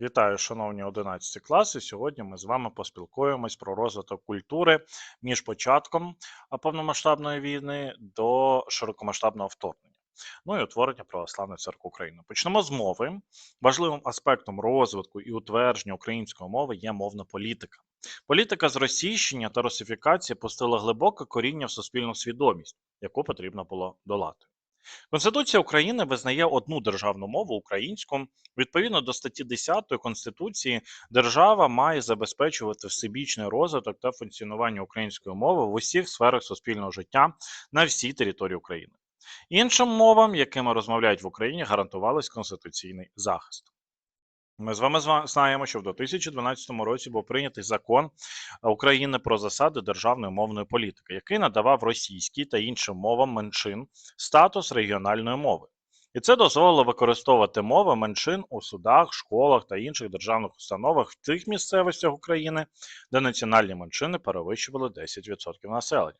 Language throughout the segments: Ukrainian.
Вітаю, шановні 11 класи. Сьогодні ми з вами поспілкуємось про розвиток культури між початком повномасштабної війни до широкомасштабного вторгнення. Ну і утворення Православної церкви України. Почнемо з мови. Важливим аспектом розвитку і утвердження української мови є мовна політика. Політика зросійщення та русифікації пустила глибоке коріння в суспільну свідомість, яку потрібно було долати. Конституція України визнає одну державну мову українську. Відповідно до статті 10 Конституції, держава має забезпечувати всебічний розвиток та функціонування української мови в усіх сферах суспільного життя на всій території України. Іншим мовам, якими розмовляють в Україні, гарантувалось конституційний захист. Ми з вами знаємо, що в 2012 році був прийнятий закон України про засади державної мовної політики, який надавав російській та іншим мовам меншин статус регіональної мови. І це дозволило використовувати мови меншин у судах, школах та інших державних установах в тих місцевостях України, де національні меншини перевищували 10% населення.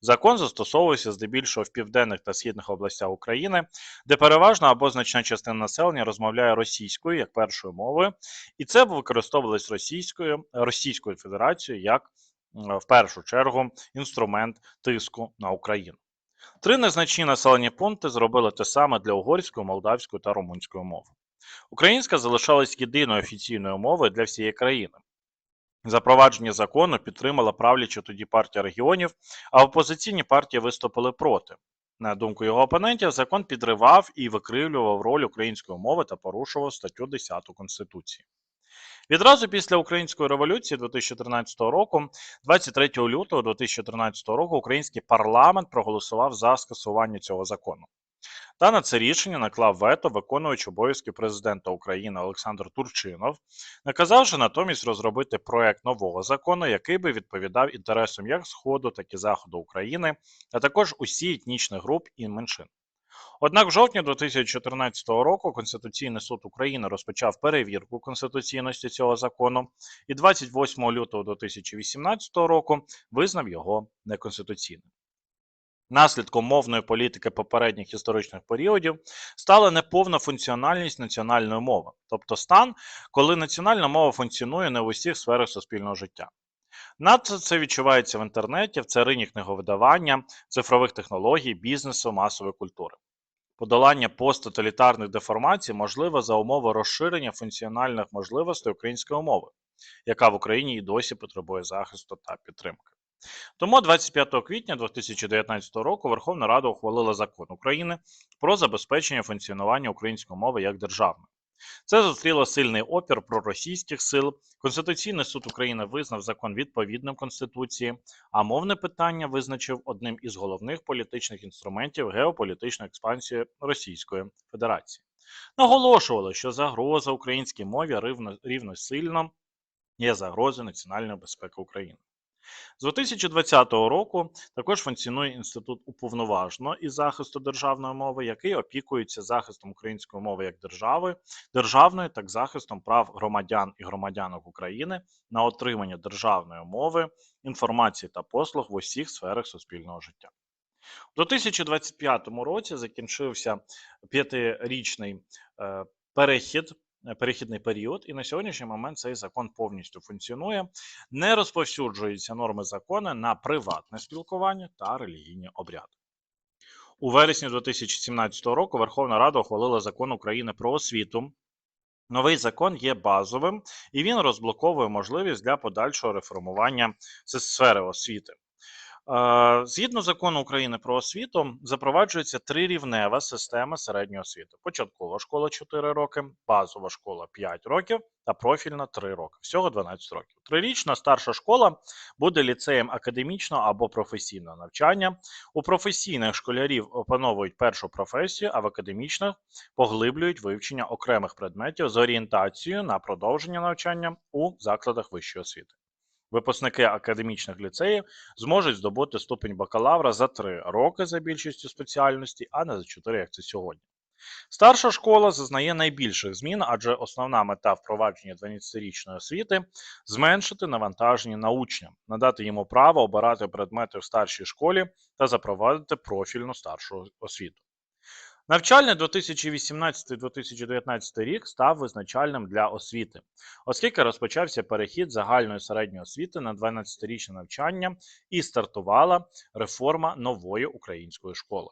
Закон застосовується здебільшого в південних та східних областях України, де переважна або значна частина населення розмовляє російською як першою мовою, і це використовувалось Російською, Російською Федерацією як в першу чергу інструмент тиску на Україну. Три незначні населені пункти зробили те саме для угорської, молдавської та румунської мови. Українська залишалась єдиною офіційною мовою для всієї країни. Запровадження закону підтримала правляча тоді партія регіонів, а опозиційні партії виступили проти. На думку його опонентів, закон підривав і викривлював роль української мови та порушував статтю 10 Конституції. Відразу після української революції 2013 року, 23 лютого 2013 року, український парламент проголосував за скасування цього закону. Та на це рішення наклав вето виконуючий обов'язки президента України Олександр Турчинов, наказавши натомість розробити проект нового закону, який би відповідав інтересам як Сходу, так і Заходу України, а також усі етнічних груп і меншин. Однак в жовтні 2014 року Конституційний суд України розпочав перевірку конституційності цього закону і 28 лютого 2018 року визнав його неконституційним. Наслідком мовної політики попередніх історичних періодів стала неповна функціональність національної мови, тобто стан, коли національна мова функціонує не в усіх сферах суспільного життя. Надто це відчувається в інтернеті, в царині книговидавання, цифрових технологій, бізнесу, масової культури. Подолання посттоталітарних деформацій можливе за умови розширення функціональних можливостей української мови, яка в Україні і досі потребує захисту та підтримки. Тому 25 квітня 2019 року Верховна Рада ухвалила закон України про забезпечення функціонування української мови як державної. Це зустріло сильний опір проросійських сил. Конституційний суд України визнав закон відповідним Конституції, а мовне питання визначив одним із головних політичних інструментів геополітичної експансії Російської Федерації. Наголошували, що загроза українській мові рівно, рівно сильно є загрозою національної безпеки України. З 2020 року також функціонує інститут уповноваженого із захисту державної мови, який опікується захистом української мови як держави, державної, так захистом прав громадян і громадянок України на отримання державної мови, інформації та послуг в усіх сферах суспільного життя. У 2025 році закінчився п'ятирічний е, перехід. Е, Перехідний період, і на сьогоднішній момент цей закон повністю функціонує. Не розповсюджуються норми закону на приватне спілкування та релігійні обряди. У вересні 2017 року Верховна Рада ухвалила закон України про освіту. Новий закон є базовим і він розблоковує можливість для подальшого реформування сфери освіти. Е, Згідно закону України про освіту, запроваджується трирівнева система середньої освіти: початкова школа 4 роки, базова школа 5 років та профільна 3 роки. Всього 12 років. Трирічна старша школа буде ліцеєм академічного або професійного навчання. У професійних школярів опановують першу професію, а в академічних поглиблюють вивчення окремих предметів з орієнтацією на продовження навчання у закладах вищої освіти. Випускники академічних ліцеїв зможуть здобути ступень бакалавра за 3 роки за більшістю спеціальності, а не за 4, як це сьогодні. Старша школа зазнає найбільших змін, адже основна мета впровадження 12-річної освіти зменшити навантаження на учня, надати йому право обирати предмети в старшій школі та запровадити профільну старшу освіту. Навчальний 2018-2019 рік став визначальним для освіти, оскільки розпочався перехід загальної середньої освіти на 12-річне навчання і стартувала реформа нової української школи.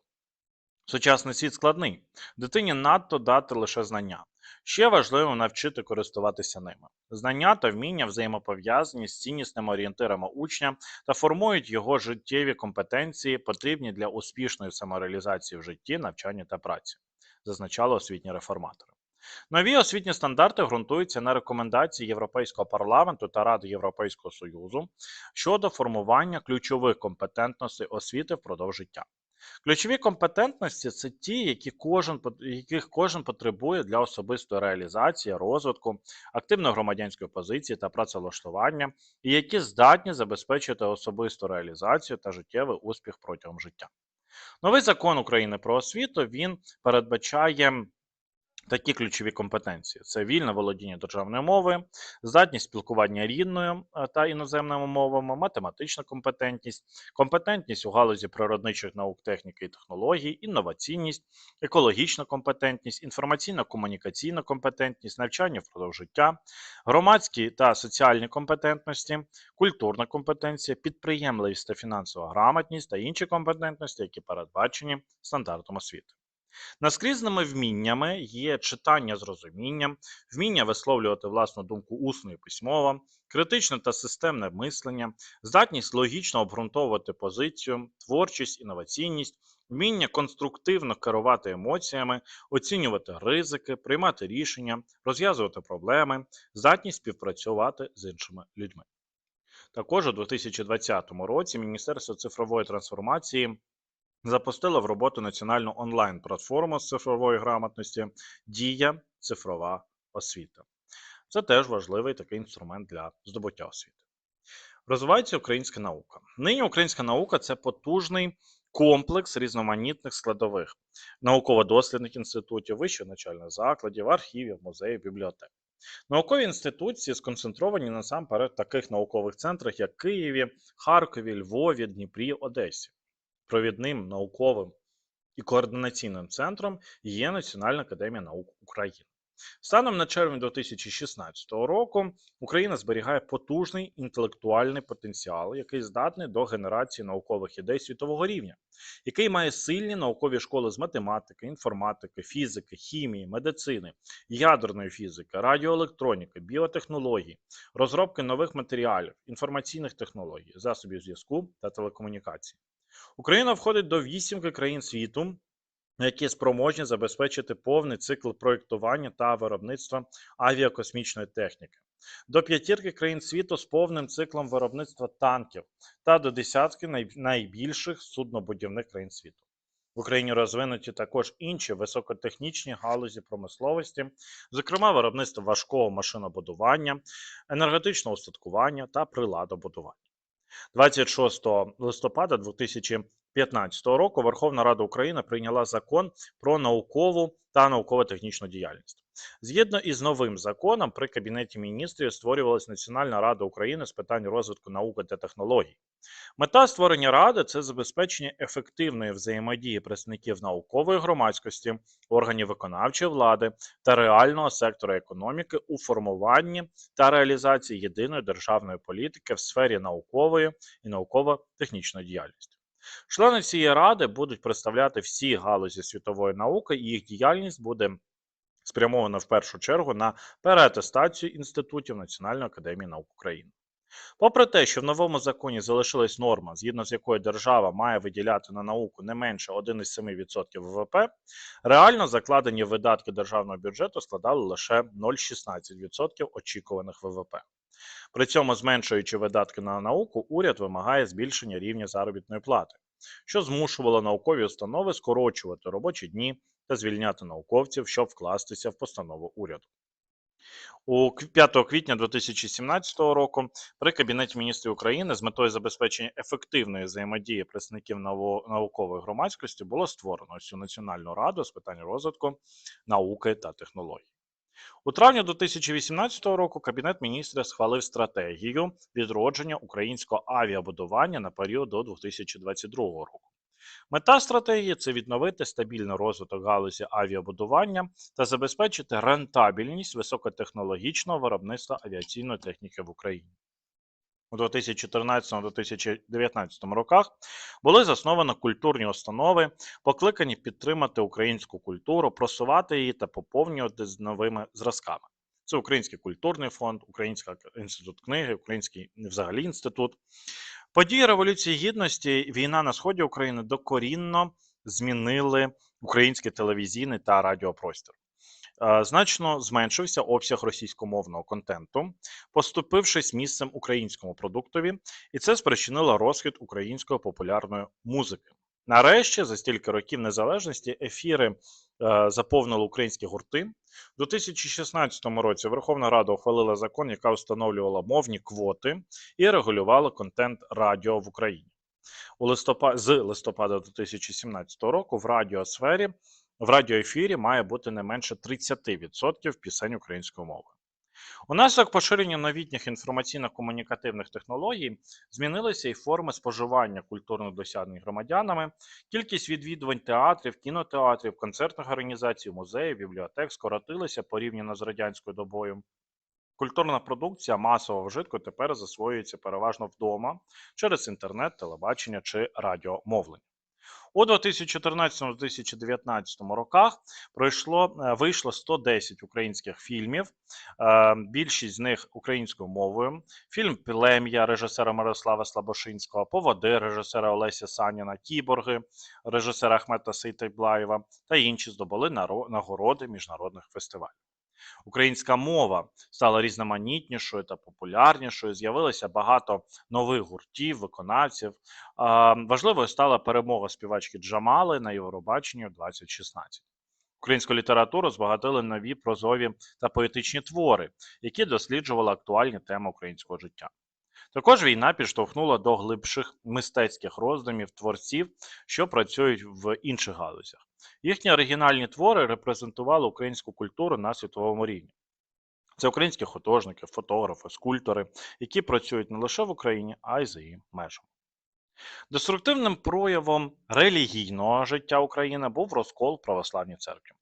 Сучасний світ складний. Дитині надто дати лише знання. Ще важливо навчити користуватися ними. Знання та вміння взаємопов'язані з ціннісними орієнтирами учня та формують його життєві компетенції, потрібні для успішної самореалізації в житті, навчанні та праці, зазначали освітні реформатори. Нові освітні стандарти ґрунтуються на рекомендації Європейського парламенту та Ради Європейського Союзу щодо формування ключових компетентностей освіти впродовж життя. Ключові компетентності це ті, які кожен, яких кожен потребує для особистої реалізації, розвитку, активної громадянської позиції та працевлаштування, і які здатні забезпечити особисту реалізацію та життєвий успіх протягом життя. Новий закон України про освіту він передбачає такі ключові компетенції: це вільне володіння державною мовою, здатність спілкування рідною е, та іноземними мовами, математична компетентність, компетентність у галузі природничих наук, техніки і технологій, інноваційність, екологічна компетентність, інформаційно-комунікаційна компетентність, навчання впродовж життя, громадські та соціальні компетентності, культурна компетенція, підприємливість та фінансова грамотність та інші компетентності, які передбачені стандартом освіти. Наскрізними вміннями є читання з розумінням, вміння висловлювати власну думку усно і письмово, критичне та системне мислення, здатність логічно обґрунтовувати позицію, творчість, інноваційність, вміння конструктивно керувати емоціями, оцінювати ризики, приймати рішення, розв'язувати проблеми, здатність співпрацювати з іншими людьми. Також у 2020 році Міністерство цифрової трансформації запустило в роботу національну онлайн-платформу з цифрової грамотності Дія цифрова освіта. Це теж важливий такий інструмент для здобуття освіти. Розвивається українська наука. Нині українська наука це потужний комплекс різноманітних складових науково-дослідних інститутів, вищих навчальних закладів, архівів, музеїв, бібліотек. Наукові інституції сконцентровані насамперед в таких наукових центрах, як Києві, Харкові, Львові, Дніпрі, Одесі. Провідним науковим і координаційним центром є Національна академія наук України. Станом на червень 2016 року Україна зберігає потужний інтелектуальний потенціал, який здатний до генерації наукових ідей світового рівня, який має сильні наукові школи з математики, інформатики, фізики, хімії, медицини, ядерної фізики, радіоелектроніки, біотехнології, розробки нових матеріалів, інформаційних технологій, засобів зв'язку та телекомунікацій. Україна входить до вісімки країн світу, які спроможні забезпечити повний цикл проєктування та виробництва авіакосмічної техніки, до п'ятірки країн світу з повним циклом виробництва танків та до десятки найбільших суднобудівних країн світу. В Україні розвинуті також інші високотехнічні галузі промисловості, зокрема виробництво важкого машинобудування, енергетичного устаткування та приладобудування. 26 листопада 2015 року Верховна Рада України прийняла закон про наукову та науково-технічну діяльність. Згідно із новим законом, при Кабінеті міністрів створювалась Національна рада України з питань розвитку науки та технологій. Мета створення ради це забезпечення ефективної взаємодії представників наукової громадськості, органів виконавчої влади та реального сектора економіки у формуванні та реалізації єдиної державної політики в сфері наукової і науково-технічної діяльності. Члени цієї ради будуть представляти всі галузі світової науки, і їх діяльність буде спрямована в першу чергу на переатестацію інститутів Національної академії наук України. Попри те, що в новому законі залишилась норма, згідно з якою держава має виділяти на науку не менше 1,7% ВВП, реально закладені видатки державного бюджету складали лише 0,16% очікуваних ВВП. При цьому, зменшуючи видатки на науку, уряд вимагає збільшення рівня заробітної плати, що змушувало наукові установи скорочувати робочі дні та звільняти науковців, щоб вкластися в постанову уряду. У 5 квітня 2017 року при Кабінеті міністрів України з метою забезпечення ефективної взаємодії представників наукової громадськості було створено цю Національну раду з питань розвитку науки та технологій. У травні 2018 року Кабінет міністрів схвалив стратегію відродження українського авіабудування на період до 2022 року. Мета стратегії це відновити стабільний розвиток галузі авіабудування та забезпечити рентабельність високотехнологічного виробництва авіаційної техніки в Україні. У 2014-2019 роках були засновані культурні установи, покликані підтримати українську культуру, просувати її та поповнювати з новими зразками. Це Український культурний фонд, Український інститут книги, Український взагалі інститут. Події Революції Гідності, війна на сході України докорінно змінили український телевізійний та радіопростір. Е, Значно зменшився обсяг російськомовного контенту, поступившись місцем українському продуктові, і це спричинило розхід української популярної музики. Нарешті, за стільки років незалежності, ефіри заповнили українські гурти. У 2016 році Верховна Рада ухвалила закон, яка встановлювала мовні квоти і регулювала контент радіо в Україні. У листопад... З листопада 2017 року в радіосфері в радіоефірі має бути не менше 30% пісень українською мовою. Унаслідок поширення новітніх інформаційно-комунікативних технологій змінилися і форми споживання культурних досягнень громадянами, кількість відвідувань театрів, кінотеатрів, концертних організацій, музеїв, бібліотек скоротилися порівняно з радянською добою. Культурна продукція масового вжитку тепер засвоюється переважно вдома через інтернет, телебачення чи радіомовлення. У 2014-2019 роках пройшло е, вийшло 110 українських фільмів. е, Більшість з них українською мовою. Фільм Плем'я режисера Мирослава Слабошинського, Поводи режисера Олеся Саніна, Кіборги режисера Ахмета Сейтайблаєва та інші здобули нагороди міжнародних фестивалів. Українська мова стала різноманітнішою та популярнішою. З'явилося багато нових гуртів, виконавців. Важливою стала перемога співачки Джамали на Євробаченні у 2016. Українську літературу збагатили нові прозові та поетичні твори, які досліджували актуальні теми українського життя. Також війна підштовхнула до глибших мистецьких роздумів творців, що працюють в інших галузях. Їхні оригінальні твори репрезентували українську культуру на світовому рівні. Це українські художники, фотографи, скульптори, які працюють не лише в Україні, а й за її межами. Деструктивним проявом релігійного життя України був розкол православній церкві.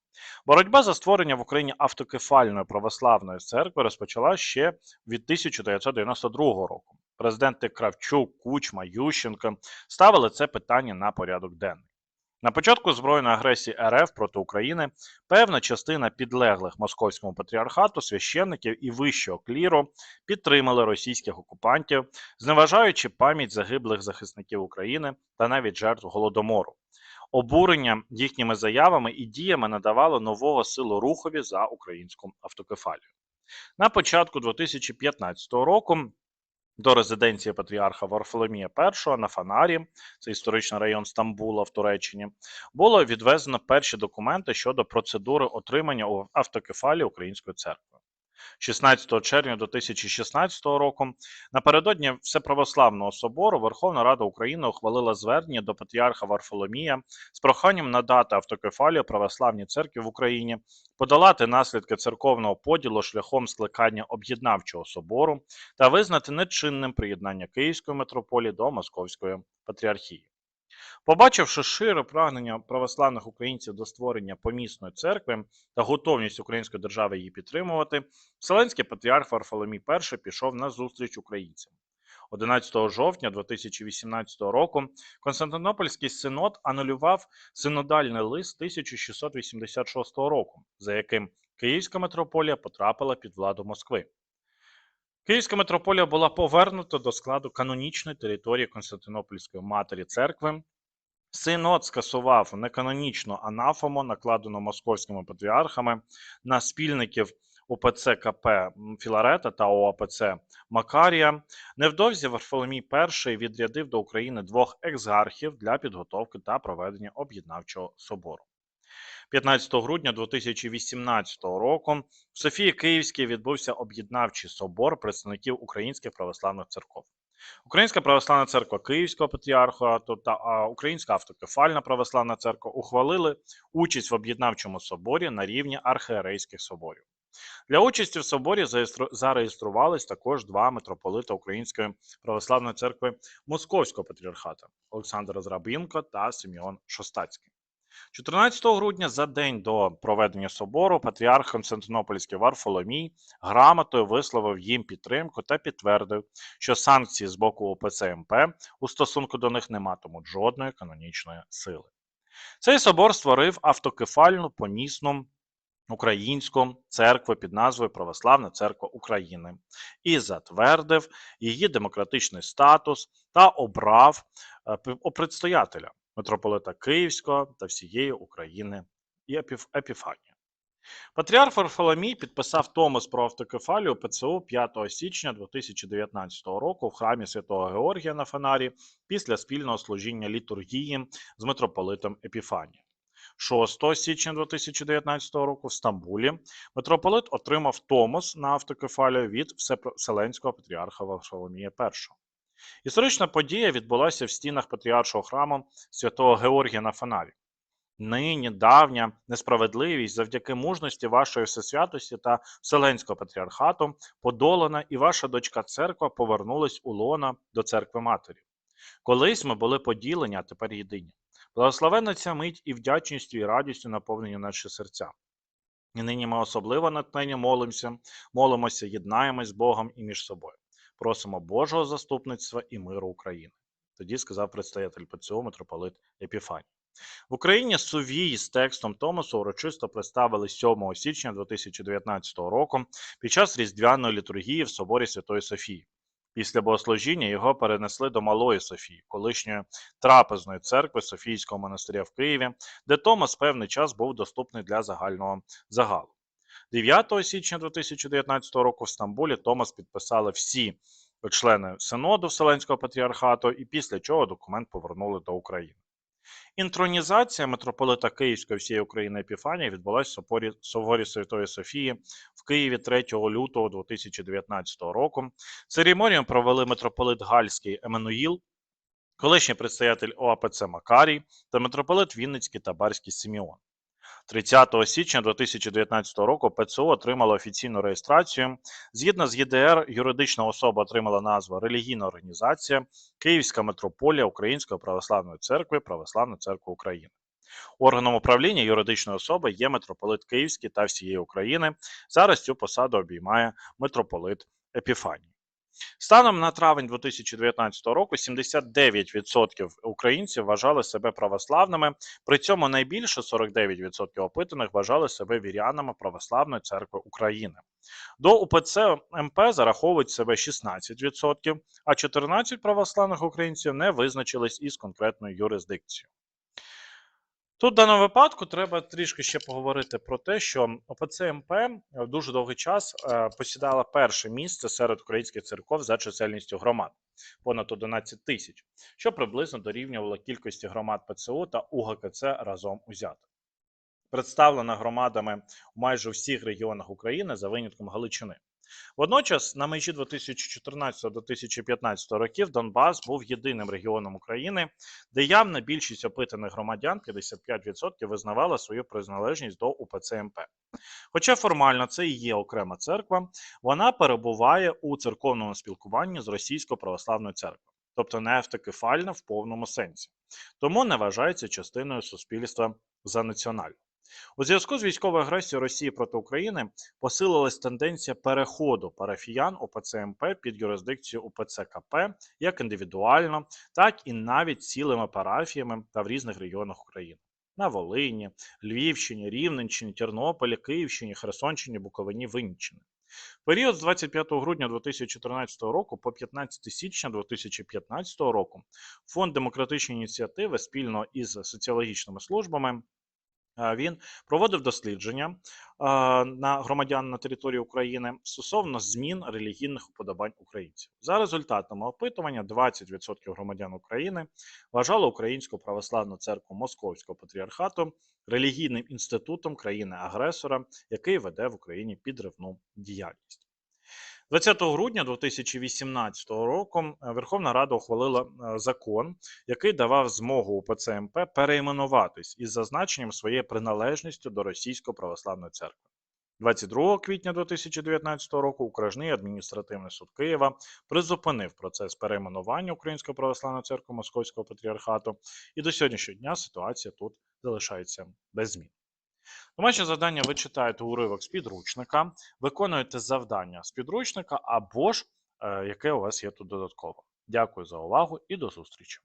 Боротьба за створення в Україні автокефальної православної церкви розпочала ще від 1992 року. Президенти Кравчук, Кучма, Ющенко ставили це питання на порядок денний. На початку збройної агресії РФ проти України певна частина підлеглих московському патріархату священників і вищого кліру підтримали російських окупантів, зневажаючи пам'ять загиблих захисників України та навіть жертв голодомору. Обурення їхніми заявами і діями надавало нового силу рухові за українську автокефалію. На початку 2015 року до резиденції патріарха Варфоломія І на Фанарі, це історичний район Стамбула в Туреччині, було відвезено перші документи щодо процедури отримання автокефалії Української церкви. 16 червня 2016 року напередодні Всеправославного собору Верховна Рада України ухвалила звернення до патріарха Варфоломія з проханням надати автокефалію православній церкві в Україні, подолати наслідки церковного поділу шляхом скликання об'єднавчого собору та визнати нечинним приєднання Київської митрополії до Московської патріархії. Побачивши шире прагнення православних українців до створення помісної церкви та готовність української держави її підтримувати, Вселенський патріарх Варфоломій І пішов на зустріч українцям. 11 жовтня 2018 року Константинопольський синод анулював синодальний лист 1686 року, за яким Київська митрополія потрапила під владу Москви. Київська митрополія була повернута до складу канонічної території Константинопольської матері церкви. Синод скасував неканонічну анафему, накладену московськими патріархами на спільників УПЦ КП Філарета та ОАПЦ Макарія. Невдовзі Варфоломій І відрядив до України двох екзархів для підготовки та проведення об'єднавчого собору. 15 грудня 2018 року в Софії Київській відбувся об'єднавчий собор представників українських православних церков. Українська православна церква Київського патріархату та Українська автокефальна православна церква ухвалили участь в об'єднавчому соборі на рівні архієрейських соборів. Для участі в соборі зареєструвались також два митрополита Української православної церкви Московського патріархата Олександр Зрабінко та Симеон Шостацький. 14 грудня, за день до проведення собору, патріарх Константинопольський Варфоломій грамотою висловив їм підтримку та підтвердив, що санкції з боку ОПЦ МП у стосунку до них не матимуть жодної канонічної сили. Цей собор створив автокефальну помісну українську церкву під назвою Православна Церква України і затвердив її демократичний статус та обрав е, предстоятеля митрополита Київського та всієї України і Епіф- Епіфанія. Патріарх Варфоломій підписав Томос про автокефалію ПЦУ 5 січня 2019 року в храмі Святого Георгія на Фонарі після спільного служіння літургії з митрополитом Епіфанієм. 6 січня 2019 року в Стамбулі митрополит отримав Томос на автокефалію від Вселенського патріарха Варфоломія І. Історична подія відбулася в стінах патріаршого храму Святого Георгія на Фонарі. Нині давня несправедливість завдяки мужності вашої всесвятості та Вселенського патріархату подолана, і ваша дочка церква повернулась у лона до церкви матері. Колись ми були поділені, а тепер єдині. Благословенна ця мить і вдячністю, і радістю наповнені наші серця. І нині ми особливо натхнення молимося, молимося, єднаємось з Богом і між собою. Просимо Божого заступництва і миру України. Тоді сказав предстоятель ПЦУ митрополит Епіфаній. В Україні сувій з текстом Томосу урочисто представили 7 січня 2019 року під час різдвяної літургії в соборі Святої Софії. Після богослужіння його перенесли до Малої Софії, колишньої трапезної церкви Софійського монастиря в Києві, де Томас певний час був доступний для загального загалу. 9 січня 2019 року в Стамбулі Томас підписали всі члени Синоду Вселенського патріархату, і після чого документ повернули до України. Інтронізація митрополита Київської всієї України Епіфанія відбулася в соборі, соборі Святої Софії в Києві 3 лютого 2019 року. Церемонію провели митрополит Гальський Еменуїл, колишній предстоятель ОАПЦ Макарій та митрополит Вінницький та Барський Симеон. 30 січня 2019 року ПЦУ отримало офіційну реєстрацію. Згідно з ЄДР, юридична особа отримала назву Релігійна організація Київська митрополія Української православної церкви Православна церква України. Органом управління юридичної особи є митрополит Київський та всієї України. Зараз цю посаду обіймає митрополит Епіфаній. Станом на травень 2019 року 79% українців вважали себе православними, при цьому найбільше 49% опитаних вважали себе вірянами Православної церкви України. До УПЦ МП зараховують себе 16%, а 14 православних українців не визначились із конкретною юрисдикцією. Тут в даному випадку треба трішки ще поговорити про те, що ОПЦ МП в дуже довгий час е, посідала перше місце серед українських церков за чисельністю громад понад 11 тисяч, що приблизно дорівнювало кількості громад ПЦУ та УГКЦ разом узятих. Представлена громадами майже у всіх регіонах України за винятком Галичини. Водночас, на межі 2014-2015 років Донбас був єдиним регіоном України, де явна більшість опитаних громадян 55% визнавала свою приналежність до УПЦ МП. Хоча формально це і є окрема церква, вона перебуває у церковному спілкуванні з Російською православною церквою, тобто не автокефальна в повному сенсі, тому не вважається частиною суспільства за національну. У зв'язку з військовою агресією Росії проти України посилилась тенденція переходу парафіян УПЦ МП під юрисдикцію УПЦ КП як індивідуально, так і навіть цілими парафіями та в різних регіонах України. На Волині, Львівщині, Рівненщині, Тернополі, Київщині, Херсонщині, Буковині, Винниччині. Період з 25 грудня 2014 року по 15 січня 2015 року Фонд демократичної ініціативи спільно із соціологічними службами він проводив дослідження на громадян на території України стосовно змін релігійних уподобань українців. За результатами опитування, 20% громадян України вважали Українську православну церкву Московського патріархату релігійним інститутом країни-агресора, який веде в Україні підривну діяльність. 20 грудня 2018 року е, Верховна Рада ухвалила е, закон, який давав змогу УПЦ МП перейменуватись із зазначенням своєї приналежністю до Російської православної церкви. 22 квітня 2019 року Окружний адміністративний суд Києва призупинив процес перейменування Української православної церкви Московського патріархату, і до сьогоднішнього дня ситуація тут залишається без змін. Домашнє завдання ви читаєте уривок з підручника, виконуєте завдання з підручника або ж е, яке у вас є тут додатково. Дякую за увагу і до зустрічі!